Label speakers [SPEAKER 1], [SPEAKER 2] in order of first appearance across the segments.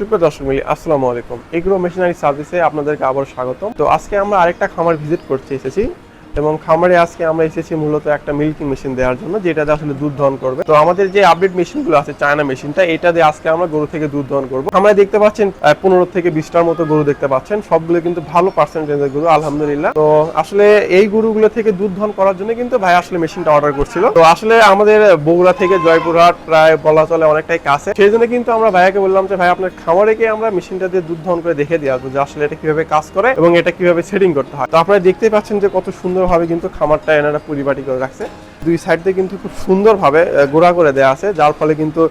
[SPEAKER 1] সুপ্রিয় দর্শক মিলি আসসালামু আলাইকুম। এগ্রো মেশিনারি সার্ভিসে আপনাদেরকে আবার স্বাগতম। তো আজকে আমরা আরেকটা খামার ভিজিট করতে এসেছি। এবং খামারে আজকে আমরা এসেছি মূলত একটা মিল্কিং মেশিন দেওয়ার জন্য যেটাতে আসলে দুধ দহন করবে। তো আমাদের যে আপডেট মেশিনগুলো আছে চায়না মেশিনটা এটা দিয়ে আজকে আমরা গরু থেকে দুধ দহন করব। আমরা দেখতে পাচ্ছেন পনেরো থেকে বিশটার মতো গরু দেখতে পাচ্ছেন। সবগুলো কিন্তু ভালো পার্সেন্টেজের গরু, আলহামদুলিল্লাহ। তো আসলে এই গরুগুলো থেকে দুধ দহন করার জন্য কিন্তু ভাই আসলে মেশিনটা অর্ডার করছিল। তো আসলে আমাদের বগুড়া থেকে জয়পুরহাট প্রায় বলা চলে অনেকটাই কাছে। সেই জন্য কিন্তু আমরা ভাইয়াকে বললাম যে, ভাই, আপনার খামারে গিয়ে আমরা মেশিনটা দিয়ে দুধ দহন করে দেখে দিয়ে আসব যে আসলে এটা কীভাবে কাজ করে এবং এটা কীভাবে সেটিং করতে হয়। তো আপনারা দেখতেই পাচ্ছেন যে কত সুন্দরভাবে কিন্তু খামারটা এনারা পরিপাটি করে রাখছে। দুই সাইডে কিন্তু খুব সুন্দরভাবে গোড়া করে দেওয়া আছে, যার ফলে কিন্তু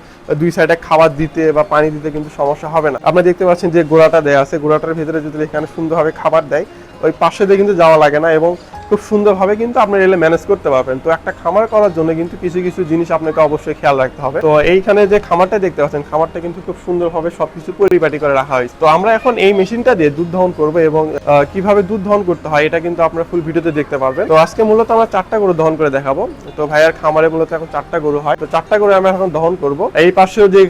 [SPEAKER 1] দুই সাইডে খাবার দিতে বা পানি দিতে কিন্তু সমস্যা হবে না। আপনি দেখতে পাচ্ছেন যে গোড়াটা দেওয়া আছে, গোড়াটার ভিতরে যদি এখানে সুন্দরভাবে খাবার দেয়, ওই পাশে দিয়ে কিন্তু যাওয়া লাগে না এবং খুব সুন্দরভাবে কিন্তু আপনি এলে ম্যানেজ করতে পারবেন। তো একটা খামার করার জন্য কিন্তু কিছু কিছু জিনিস আপনাকে অবশ্যই খেয়াল রাখতে হবে। তো এইখানে যে খামারটা দেখতে পাচ্ছেন, খামারটা কিন্তু খুব সুন্দরভাবে সবকিছু পরিপাটি করে রাখা হয়েছে। তো আমরা এখন এই মেশিনটা দিয়ে দুধ দহন করব এবং কীভাবে দুধ দহন করতে হয় এটা কিন্তু আপনারা ফুল ভিডিওতে দেখতে পারবেন। তো আজকে মূলত আমরা চারটা গরু দহন করে দেখাবো। তো ভাইয়ার খামারে মূলত এখন চারটা গরু হয়। তো চারটা গরু আমরা এখন দহন করব। এই পাশেও যে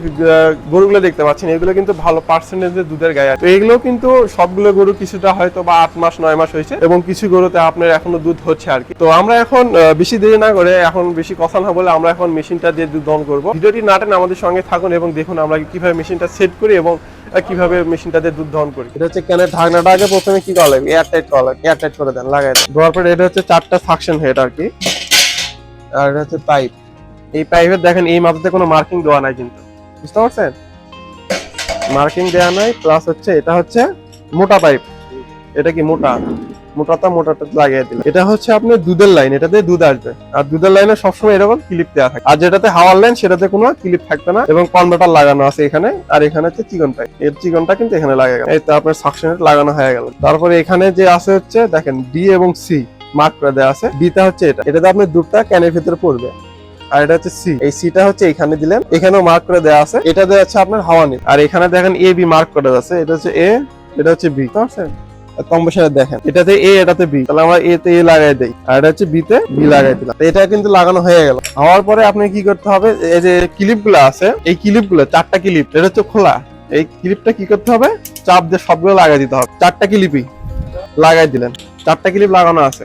[SPEAKER 1] গরুগুলো দেখতে পাচ্ছেন, এগুলো কিন্তু ভালো পার্সেন্টেজের দুধের গায়ে তো এগুলো কিন্তু সবগুলো গরু কিছুটা হয়তো বা আট মাস, নয় মাস হয়েছে এবং কিছু গরুতে আপনার এখনও দুধ হচ্ছে আর কি। তো আমরা এখন বেশি দেরি না করে এখন বেশি কথা না বলে আমরা এখন মেশিনটা দিয়ে দুধ দহন করব। ভিডিওটি নাটেন আমাদের সঙ্গে থাকুন এবং দেখুন আমরা কীভাবে মেশিনটা সেট করি এবং কীভাবে মেশিনটা দিয়ে দুধ দহন করি। এটা হচ্ছে ক্যানের ঢাকনাটা আগে প্রথমে কি করা লাগবে? এয়ার টাইট করা লাগবে এয়ার টাইট করে দেন, লাগাই দেন। দেওয়ার পরে এটা হচ্ছে চারটা সাকশন হেড আর কি। আর এটা হচ্ছে পাইপ এই পাইপের দেখেন, এই মাথাতে কোনো মার্কিং দেওয়া নাই কিন্তু। বুঝতে পারছেন? মার্কিং দেওয়া নাই প্লাস হচ্ছে এটা হচ্ছে মোটা পাইপ এটা কি মোটা? মোটাটা মোটাটা লাগিয়ে দিলাম। এটা হচ্ছে আপনার দুধের লাইন এটাতে দুধ আসবে। আর দুধের লাইনে সবসময় এরকম ক্লিপ দেওয়া থাকে। আর যেটাতে হাওয়ার লাইন সেটাতে কোনো ক্লিপ থাকবে না। এবং কনভার্টার লাগানো আছে এখানে। আর এখানে হচ্ছে চিকন পাইপ এর চিকনটা কিন্তু এখানে লাগা গেল। এই তো আপনার সাকশনে লাগানো হয়ে গেল। তারপরে এখানে যে আছে হচ্ছে, দেখেন ডি এবং সি মার্ক করে দেওয়া আছে। ডিটা হচ্ছে এটা। এটাতে আপনার দুধটা ক্যানের ভিতরে পড়বে। আর এটা হচ্ছে সি এই সিটা হচ্ছে এখানে দিলেন এখানেও মার্ক করে দেওয়া আছে। এটা দেওয়া আছে আপনার হাওয়া নিপ আর এখানে দেখেন এ বি মার্ক করে দেওয়া আছে। এটা হচ্ছে এ এটা হচ্ছে বি বুঝতে পারছেন? কম্বিনেশনে দেখেন। এটাতে এ এটাতে বি তাহলে আমরা এ তে এ লাগাই দেই। আর এটা হচ্ছে বি তে বি লাগাই দিলাম। এটা কিন্তু লাগানো হয়ে গেল। হওয়ার পরে আপনি কি করতে হবে? এই যে ক্লিপগুলো আছে, এই ক্লিপগুলো চারটা ক্লিপ এটা হচ্ছে খোলা। এই ক্লিপটা কি করতে হবে? চাপ দিয়ে সবগুলো লাগাই দিতে হবে। চারটা ক্লিপই লাগাই দিলেন। চারটা ক্লিপ লাগানো আছে।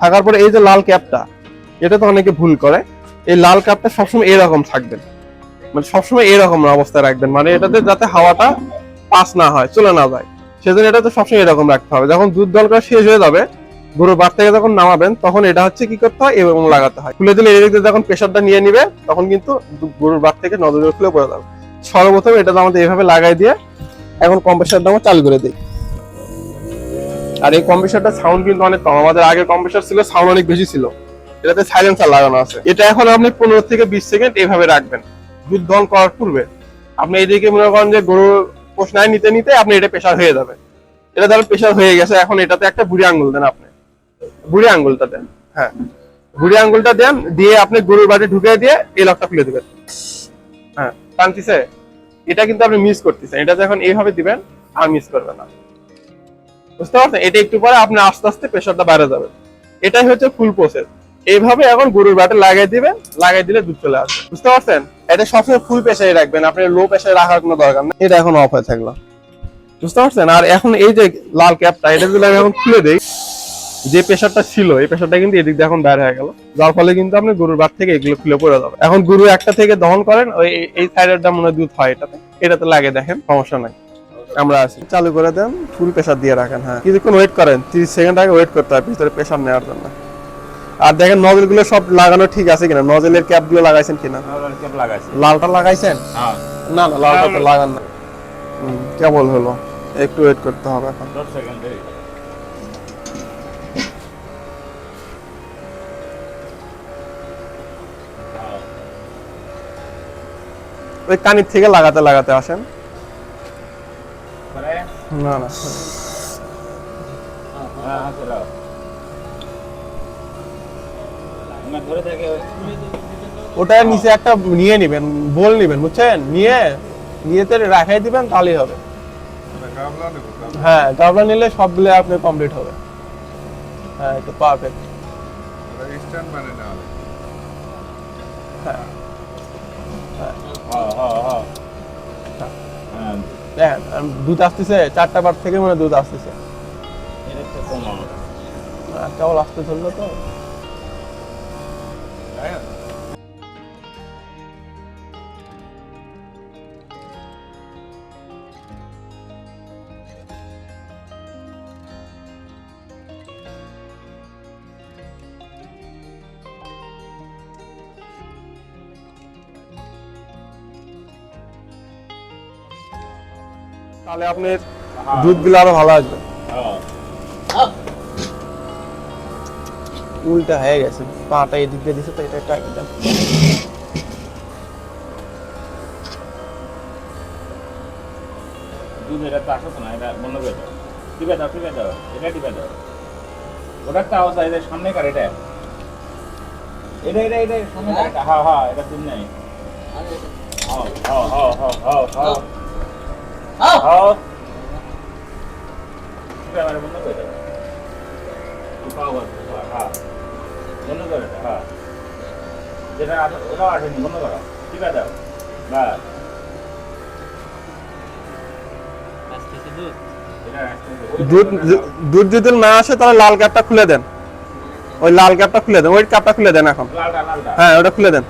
[SPEAKER 1] থাকার পরে এই যে লাল ক্যাপটা, এটা তো অনেকে ভুল করে। এই লাল ক্যাপটা সবসময় এরকম থাকবেন। মানে সবসময় এরকম অবস্থায় রাখবেন। মানে এটাতে যাতে হাওয়াটা পাস না হয়। চলে না যায়। সেজন্য এটা তো সবসময় এরকম রাখতে হবে। যখন দুধ দল করা শেষ হয়ে যাবে, গরুর বার থেকে যখন নামাবেন, তখন এটা হচ্ছে কি করতে হয়? এবং লাগাতে হয়। খুলে দিলে এদিকে যখন প্রেশারটা নিয়ে নিবে, তখন কিন্তু গরুর বাট থেকে নজর খুলে পড়ে যাবে। সর্বপ্রথম এটা আমাদের এইভাবে লাগাই দিয়ে এখন কম্প্রেসারটা আমরা চালু করে দিই। আর এই কম্প্রেসারটা সাউন্ড কিন্তু অনেক কম। আমাদের আগে কম্প্রেসার ছিল সাউন্ড অনেক বেশি ছিল। এটাতে সাইলেন্সার লাগানো আছে। এটা এখন আপনি পনেরো থেকে বিশ সেকেন্ড এইভাবে রাখবেন। দুধ দহন করার পূর্বে। আপনি এইদিকে মনে করেন যে গরু পোষনায় নিতে নিতে আপনি এটা প্রেশার হয়ে যাবে। এটা ধরো প্রেশার হয়ে গেছে, এখন এটাতে একটা বুড়ি আঙ্গুল দেন আপনি। বুড়ি আঙ্গুলটা দেন হ্যাঁ। বুড়ি আঙ্গুলটা দেন, দিয়ে আপনি গরুর বাড়ি ঢুকে দিয়ে এই লকটা খুলে দিবেন। হ্যাঁ টানতিছে? এটা কিন্তু আপনি মিস করতেছেন। এটা যখন এইভাবে দিবেন, আর মিস করবেন না। বুঝতে পারছেন? এটা একটু পরে আপনি আস্তে আস্তে প্রেশারটা বাইরে যাবে। এটাই হচ্ছে ফুল প্রসেস এইভাবে এখন গরুর বাটে লাগাই দিবেন, লাগাই দিলে দুধ চলে আসবে। বুঝতে পারছেন? এটা সবসময় ফুল প্রেসারে রাখবেন আপনি লো প্রেসারে রাখার কোনো দরকার নেই। এটা এখন অফ হয়ে থাকল। বুঝতে পারছেন? আর এখন এই যে লাল ক্যাপটা এটা যদি আমি এখন খুলে দেই যে প্রেশারটা ছিল এই প্রেশারটা কিন্তু এদিক দিয়ে এখন বাইরে হয়ে গেল। যার ফলে কিন্তু আপনি গরুর বাট থেকে এগুলো খুলে পড়ে যাবে এখন গরু একটা থেকে দহন করেন ওই এই- সাইডেরটা মনে হয় দুধ হয় এটাতে। এটাতে লাগে দেখেন সমস্যা নাই। আমরা আছি। চালু করে দেন ফুল প্রেশার দিয়ে রাখেন হ্যাঁ। কিছুক্ষণ ওয়েট করেন তিরিশ সেকেন্ড আগে ওয়েট করতে হয় ভিতরে প্রেশার নেওয়ার জন্য। আর দেখেন নজলগুলো সব লাগানো ঠিক আছে কিনা? নজলের ক্যাপগুলো লাগাইছেন কিনা? লালটা লাগাইছেন?
[SPEAKER 2] হ্যাঁ।
[SPEAKER 1] না না লালটা তো লাগান না। কেবল হলো। একটু ওয়েট করতে হবে এখন। ওই কানির থেকে লাগাতে লাগাতে আসেন। না না। ওটা নিচে একটা নিয়ে নিবেন বল নিবেন বুঝছেন? নিয়ে নিয়েতে রাখাই দিবেন তাহলেই হবে। হ্যাঁ গাবলা নিলে সবগুলো আপনি কমপ্লিট হবে। হ্যাঁ এটা পারফেক্ট
[SPEAKER 3] স্ট্যান্ড মানে না
[SPEAKER 1] হ্যাঁ।
[SPEAKER 2] হ্যাঁ হ্যাঁ হ্যাঁ। হ্যাঁ।
[SPEAKER 1] দেখেন দুধ আসতেছে চারটা বার থেকে মানে দুধ আসতেছে।
[SPEAKER 2] এটা হচ্ছে কম আমার
[SPEAKER 1] আর কেবল আসতে চলল তো তাহলে আপনার দুধগুলো আরও ভালো আসবে। উল্টা হয়ে গেছে পাটা এদিক দিয়ে দিছে তো এটা একটা একদম।
[SPEAKER 2] দুধ এটা তো আসো না এটা বন্ধ করে দাও। টিপে দাও টিপে দাও এটা টিপে দাও। ওটার তো আওয়াজ এটা সামনে কার এটা? এটা এটা এটা সামনে কার হ্যাঁ হ্যাঁ এটা দুধ নেই হ্যাঁ হ্যাঁ হ্যাঁ হ্যাঁ হ্যাঁ। হ্যাঁ। হ্যাঁ। টিপে আমার বন্ধ করে দাও হ্যাঁ। বন্ধ করে হ্যাঁ। যেটা আছে ওটাও আসেনি বন্ধ করো বাস এটা আসতেছে।
[SPEAKER 1] দুধ দুধ যদি না আসে তাহলে লাল ক্যাপটা খুলে দেন। ওই লাল ক্যাপটা খুলে দেন ওই ক্যাপটা খুলে দেন এখন। হ্যাঁ ওটা খুলে দেন।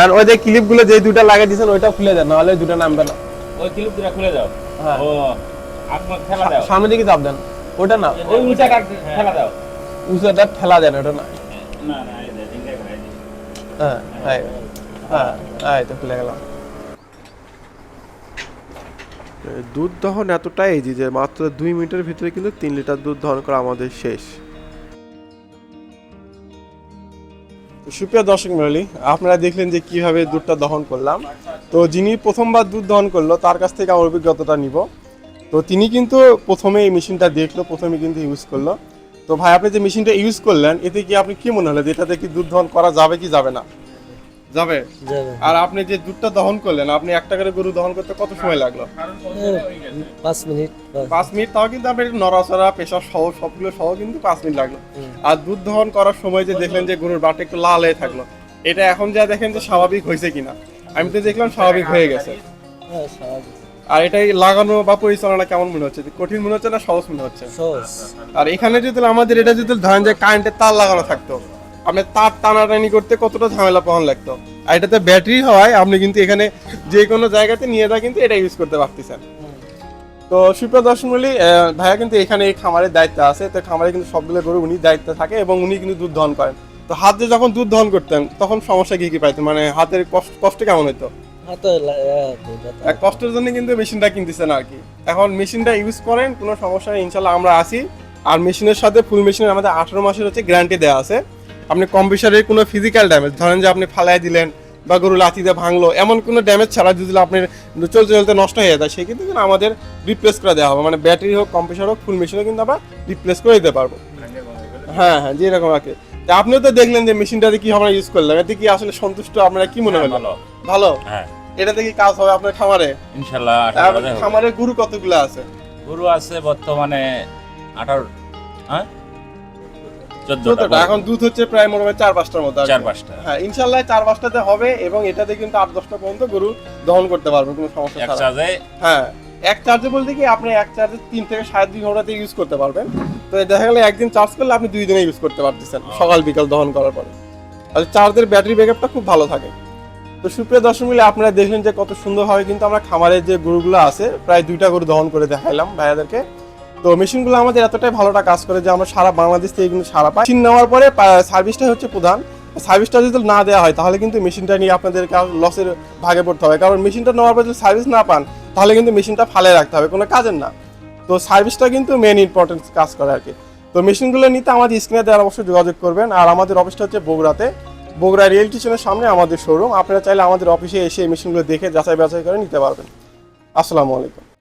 [SPEAKER 1] আর ওই যে ক্লিপগুলো যে দুটা লাগিয়ে দিয়েছেন ওইটা খুলে দেন নাহলে দুটো নামবে না।
[SPEAKER 2] ওই ক্লিপ দুটা খুলে দাও।
[SPEAKER 1] হ্যাঁ।
[SPEAKER 2] ও আপনার খেলা দাও।
[SPEAKER 1] সামনের দিকে চাপ দেন। ওটা না।
[SPEAKER 2] ওই উঁচা কাট খেলা দাও।
[SPEAKER 1] উঁচুটা ঠেলা দেন ওটা না। হ্যাঁ হ্যাঁ হ্যাঁ হ্যাঁ তো খুলে গেলাম দুধ দহন এতটাই ইজি যে মাত্র দুই মিনিটের ভিতরে কিন্তু তিন লিটার দুধ দহন করা আমাদের শেষ। সুপ্রিয় দর্শক মন্ডলী আপনারা দেখলেন যে কীভাবে দুধটা দহন করলাম। তো যিনি প্রথমবার দুধ দহন করল তার কাছ থেকে আমার অভিজ্ঞতাটা নিব। তো তিনি কিন্তু প্রথমে এই মেশিনটা দেখল প্রথমে কিন্তু ইউজ করল। তো ভাই আপনি যে মেশিনটা ইউজ করলেন এতে কি আপনি কি মনে হলো যে এটাতে কি দুধ দহন করা যাবে কি যাবে না? যাবে? আর আপনি যে দুধটা দহন করলেন আপনি একটা করে গরু দহন করতে কত সময় লাগল?
[SPEAKER 4] পাঁচ মিনিট
[SPEAKER 1] পাঁচ। মিনিট তাও কিন্তু আপনি নড়াচড়া পেশা সহ সবগুলো সহ কিন্তু পাঁচ মিনিট লাগল। আর দুধ দহন করার সময় যে দেখলেন যে গরুর বাট একটু লাল হয়ে থাকল এটা এখন যা দেখেন যে স্বাভাবিক হয়েছে কিনা। আমি তো দেখলাম স্বাভাবিক হয়ে গেছে।
[SPEAKER 4] হ্যাঁ, স্বাভাবিক।
[SPEAKER 1] আর এটাই লাগানো বা পরিচালনা কেমন মনে হচ্ছে? কঠিন মনে হচ্ছে না সহজ মনে হচ্ছে? আর এখানে যদি আমাদের এটা যদি ধরেন যে কারেন্টের তার লাগানো থাকতো আপনি তার টানাটানি করতে কতটা ঝামেলা পাওয়ান লাগতো? আর এটাতে ব্যাটারি হওয়ায় আপনি কিন্তু এখানে যে কোনো জায়গাতে নিয়ে যা কিন্তু এটা ইউজ করতে পারতেছেন। তো সুপ্রিয় দর্শন বলি ভাইয়া কিন্তু এখানে এই খামারের দায়িত্ব আছে তো খামারে কিন্তু সবগুলো গরু উনি দায়িত্ব থাকে এবং উনি কিন্তু দুধ দহন করেন। তো হাতে যখন দুধ দহন করতেন তখন সমস্যা কি কি পাইতেন? মানে হাতের কষ্ট কষ্ট কেমন হতো কষ্টের জন্য কিন্তু মেশিনটা কিনতেছেন আর কি। এখন মেশিনটা ইউজ করেন, কোনো সমস্যা নেই, ইনশাল্লাহ আমরা আসি আর মেশিনের সাথে ফুল মেশিনের আমাদের আঠারো মাসের হচ্ছে গ্যারান্টি দেওয়া আছে। আপনি কম্পিউটারের কোনো ফিজিক্যাল ড্যামেজ ধরেন যে আপনি ফালাই দিলেন বা গরু লাথিতে ভাঙলো, এমন কোনো ড্যামেজ ছাড়া যদি আপনার চলতে চলতে নষ্ট হয়ে যায়, সেক্ষেত্রে কিন্তু আমাদের রিপ্লেস করে দেওয়া হবে। মানে ব্যাটারি হোক কম্পিউটার হোক ফুল মেশিনও কিন্তু আমরা রিপ্লেস করে দিতে পারব। হ্যাঁ হ্যাঁ যেরকম আর কি। তা আপনিও তো দেখলেন যে মেশিনটাতে কি আমরা ইউজ করলাম। এতে কি আসলে সন্তুষ্ট? আপনারা কি মনে
[SPEAKER 2] হ্যাঁ,
[SPEAKER 1] হলো
[SPEAKER 2] ভালো।
[SPEAKER 1] ভালো?
[SPEAKER 2] হ্যাঁ।
[SPEAKER 1] এটাতে কি কাজ হবে আপনার খামারে?
[SPEAKER 2] হবে।
[SPEAKER 1] খামারের গরু কতগুলো আছে?
[SPEAKER 2] গরু আছে বর্তমানে আঠারো হ্যাঁ? চোদ্দটা।
[SPEAKER 1] চোদ্দটা। এখন দুধ হচ্ছে প্রায় মোটামুটি চার পাঁচটার মতো।
[SPEAKER 2] চার পাঁচটা।
[SPEAKER 1] হ্যাঁ ইনশাল্লাহ চার পাঁচটাতে হবে এবং এটাতে কিন্তু আট দশটা পর্যন্ত গরু দহন করতে পারবে কোনো সমস্যা ছাড়া। হ্যাঁ। এক চার্জে বলতে কি আপনি এক চার্জে তিন থেকে সাড়ে দুই ঘন্টাতে ইউজ করতে পারবেন। তো দেখা গেলে একদিন চার্জ করলে আপনি দুই দিনে ইউজ করতে পারতেছেন সকাল বিকাল দহন করার পরে। আর চার্জের ব্যাটারি ব্যাকআপটা খুব ভালো থাকে। তো সুপ্রিয় দর্শক মিলে আপনারা দেখলেন যে কত সুন্দরভাবে কিন্তু আমরা খামারের যে গরুগুলো আছে প্রায় দুইটা গরু দহন করে দেখাইলাম ভাইয়াদেরকে। তো মেশিনগুলো আমাদের এতটাই ভালোটা কাজ করে যে আমরা সারা বাংলাদেশ থেকে কিন্তু সারা পাই। মেশিন নেওয়ার পরে সার্ভিসটাই হচ্ছে প্রধান। সার্ভিসটা যদি না দেওয়া হয় তাহলে কিন্তু মেশিনটা নিয়ে আপনাদেরকে লসের ভাগে পড়তে হবে। কারণ মেশিনটা নেওয়ার পর যদি সার্ভিস না পান তাহলে কিন্তু মেশিনটা ফালে রাখতে হবে, কোনো কাজের না। তো সার্ভিসটা কিন্তু মেন ইম্পর্টেন্ট কাজ করে আর কি। তো মেশিনগুলো নিতে আমাদের স্ক্রিনে দেওয়ার অবশ্যই যোগাযোগ করবেন। আর আমাদের অফিসটা হচ্ছে বগুড়াতে। বগুড়া রেল স্টেশনের সামনে আমাদের শোরুম আপনারা চাইলে আমাদের অফিসে এসে মেশিনগুলো দেখে যাচাই বাছাই করে নিতে পারবেন। আসসালামু আলাইকুম।